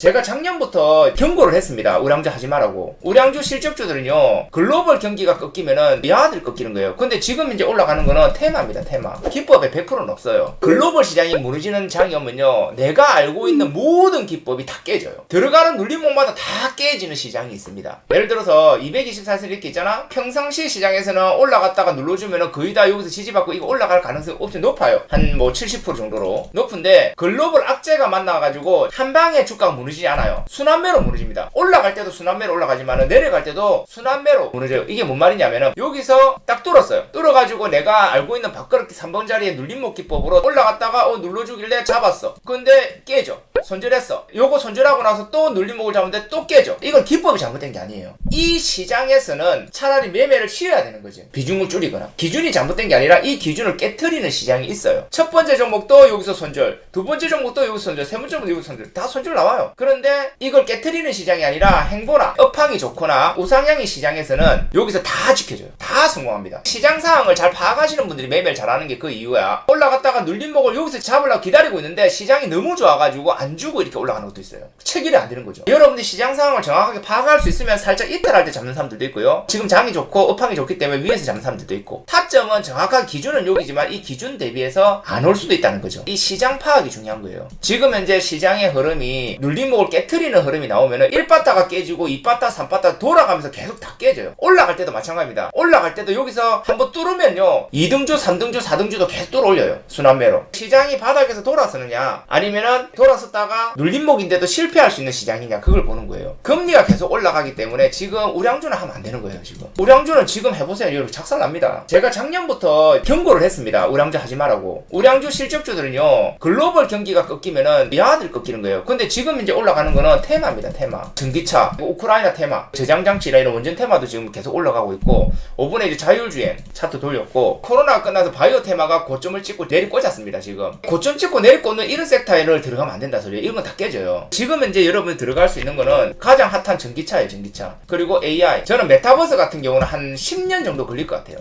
제가 작년부터 경고를 했습니다. 우량주 하지 말라고. 우량주 실적주들은요, 글로벌 경기가 꺾이면은 미아들이 꺾이는 거예요. 근데 지금 이제 올라가는 거는 테마입니다, 테마. 기법에 100%는 없어요. 글로벌 시장이 무너지는 장이 오면요, 내가 알고 있는 모든 기법이 다 깨져요. 들어가는 눌림목마다 다 깨지는 시장이 있습니다. 예를 들어서 224선 이렇게 있잖아? 평상시 시장에서는 올라갔다가 눌러주면은 거의 다 여기서 지지받고 이거 올라갈 가능성이 엄청 높아요. 한 뭐 70% 정도로. 높은데, 글로벌 악재가 만나가지고 한 방에 주가가 무너 지지 않아요. 순환매로 무너집니다. 올라갈 때도 순환매로 올라가지만 내려갈 때도 순환매로 무너져요. 이게 뭔 말이냐면은 여기서 딱 뚫었어요. 뚫어가지고 내가 알고 있는 밥그릇 3번 자리에 눌림목 기법으로 올라갔다가 어 눌러주길래 잡았어. 근데 깨져. 손절했어. 요거 손절하고 나서 또 눌림목을 잡는데 또 깨져. 이건 기법이 잘못된 게 아니에요. 이 시장에서는 차라리 매매를 쉬어야 되는 거지. 비중을 줄이거나. 기준이 잘못된 게 아니라 이 기준을 깨트리는 시장이 있어요. 첫 번째 종목도 여기서 손절, 두 번째 종목도 여기서 손절, 세 번째 종목도 여기서 손절. 다 손절 나와요. 그런데 이걸 깨트리는 시장이 아니라 행보나 업황이 좋거나 우상향의 시장에서는 여기서 다 지켜줘요. 다 성공합니다. 시장 상황을 잘 파악하시는 분들이 매매를 잘하는 게 그 이유야. 올라갔다가 눌림목을 여기서 잡으려고 기다리고 있는데 시장이 너무 좋아가지고 안 주고 이렇게 올라가는 것도 있어요. 체결이 안 되는 거죠. 여러분들 시장 상황을 정확하게 파악할 수 있으면 살짝 이탈할 때 잡는 사람들도 있고요. 지금 장이 좋고 업황이 좋기 때문에 위에서 잡는 사람들도 있고 타점은 정확한 기준은 여기지만 이 기준 대비해서 안 올 수도 있다는 거죠. 이 시장 파악이 중요한 거예요. 지금 현재 시장의 흐름이 눌림 목을 깨트리는 흐름이 나오면은 1바타가 깨지고 2바타, 3바타 돌아가면서 계속 다 깨져요. 올라갈 때도 마찬가지입니다. 올라갈 때도 여기서 한번 뚫으면요. 2등주, 3등주, 4등주도 계속 뚫어 올려요. 순환매로. 시장이 바닥에서 돌아서느냐 아니면은 돌아섰다가 눌림목인데도 실패할 수 있는 시장이냐 그걸 보는 거예요. 금리가 계속 올라가기 때문에 지금 우량주는 하면 안 되는 거예요, 지금. 우량주는 지금 해보세요. 여러분 작살납니다. 제가 작년부터 경고를 했습니다. 우량주 하지 말라고. 우량주 실적주들은요, 글로벌 경기가 꺾이면은 미아들이 꺾이는 거예요. 근데 지금 이제 올라가는 거는 테마입니다, 테마. 전기차, 뭐 우크라이나 테마, 저장장치나 이런 원전 테마도 지금 계속 올라가고 있고, 5분에 이제 자율주행 차트 돌렸고, 코로나가 끝나서 바이오 테마가 고점을 찍고 내리 꽂았습니다, 지금. 고점 찍고 내리 꽂는 이런 섹터에를 들어가면 안 된다 소리예요. 이런 건 다 깨져요. 지금 이제 여러분이 들어갈 수 있는 거는 가장 핫한 전기차예요, 전기차. 그리고 AI. 저는 메타버스 같은 경우는 한 10년 정도 걸릴 것 같아요.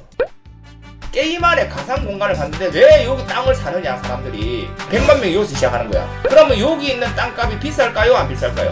게임 안에 가상 공간을 봤는데 왜 여기 땅을 사느냐 사람들이. 100만 명이 여기서 시작하는 거야. 그러면 여기 있는 땅값이 비쌀까요? 안 비쌀까요